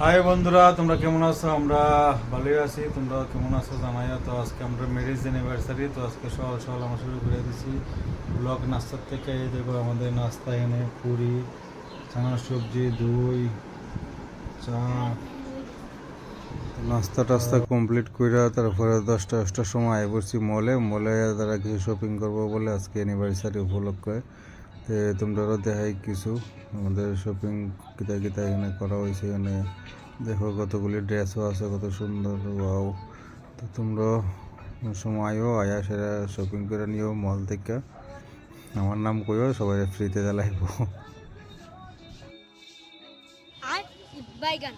High বন্ধুরা, তোমরা কেমন আছো? আমরা ভালোই আছি। তোমরা কেমন আছো জানাইয়া? তো আজকে আমরা ম্যারেজ অ্যানিভার্সারি তো আজকে সকাল সকাল আমরা শুরু করে দিছি ব্লক নাস্তার থেকে। দেখো আমাদের নাস্তা এনে, পুরি চানা সবজি, দই, চা। নাস্তা টাস্তা কমপ্লিট করে তারপরে দশটা, দশটার সময় আয় পড়ছি মলে মলে তারা কিছু শপিং করব বলে আজকে অ্যানিভার্সারি উপলক্ষে। তোমরা দেখাই কিছু। আমাদের শপিং কিতা কিতা এখানে করা হয়েছে। এখানে দেখো কতগুলি ড্রেসও আছে, কত সুন্দর ওয়াও তো তোমরা সময়ও আয়া সেরা শপিং করে নিও মল থেকে। আমার নাম কইও, সবাই ফ্রিতে জ্বালাইব। আর বাইগান।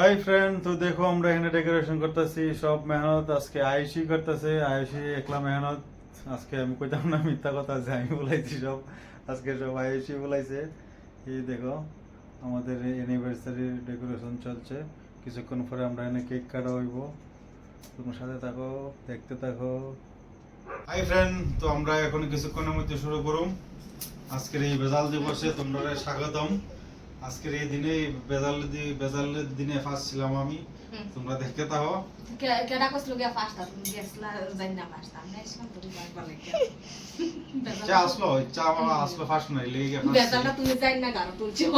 হাই ফ্রেন্ড তো দেখো, আমরা এখানে ডেকোরেশন করতেছি। সব মেহনত আজকে আয়ুষই করতেছে। আয়ুষই একলা মেহনত। আজকে আমি কইতাম না, মিথ্যা কথা যে আমি বলাইছি সব। আজকে সব আয়ুষই বলাইছে। এই দেখো, আমাদের অ্যানিভার্সারি ডেকোরেশন চলছে। কিছুক্ষণ পরে আমরা এখানে কেক কাটা হইব। তোমার সাথে থাকো, দেখতে থাকো। হাই ফ্রেন্ড তো আমরা এখন কিছুক্ষণের মধ্যে শুরু করুম। আজকের এই বেজাল দিবসে তোমরা স্বাগতম। আজকের এই দিনে বেজাল বেজালের দিনে ফার্স্ট ছিলাম আমি। তোমরা দেখতে থাকো। কেডা কইছিল গিয়া ফাস্ট তুমি গেছলা জানি না ফাস্ট আমি এসলাম তোর বাবা লাগে। চা আসলো চা আমার আসলো ফার্স্ট নাই লেগে গিয়ে first তুমি জানি না গারো তুলছো।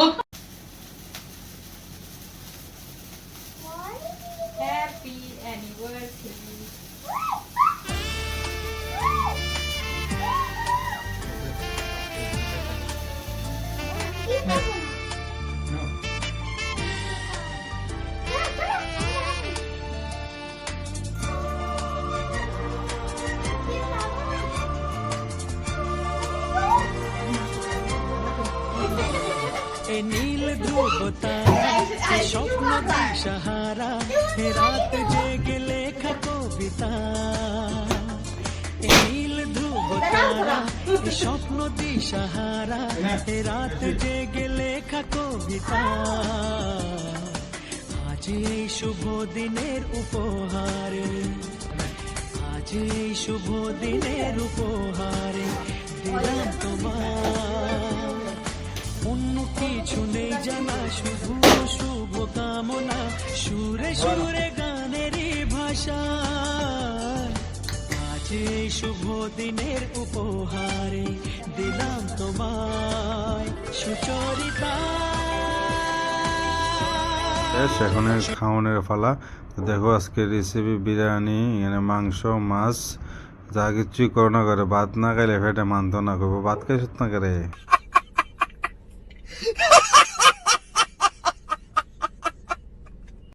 এ নীল ধ্রুব তারা স্বপ্ন দিশাহারা এ রাত জেগে লেখা কবিতা। এ নীল ধ্রুব তারা স্বপ্ন দিশাহারা এ রাত জেগে লেখা কবিতা। আজ এই শুভ দিনের উপহারে, আজ এই শুভ দিনের উপহারে দিলাম তোমার জানা শুভ কামনা, সুরে সুরে ভাষা। আজ শুভ দিনের উপহারে দিলাম তোমায় সুচরিতা। এখন খাওয়ানোর ফালা দেখো, আজকে রেসিপি বিরিয়ানি, এখানে মাংস, মাছ, যা কিছুই করো না করে, ভাত না খাইলে ফেটে মানতো না করব ভাত খাইছত না করে?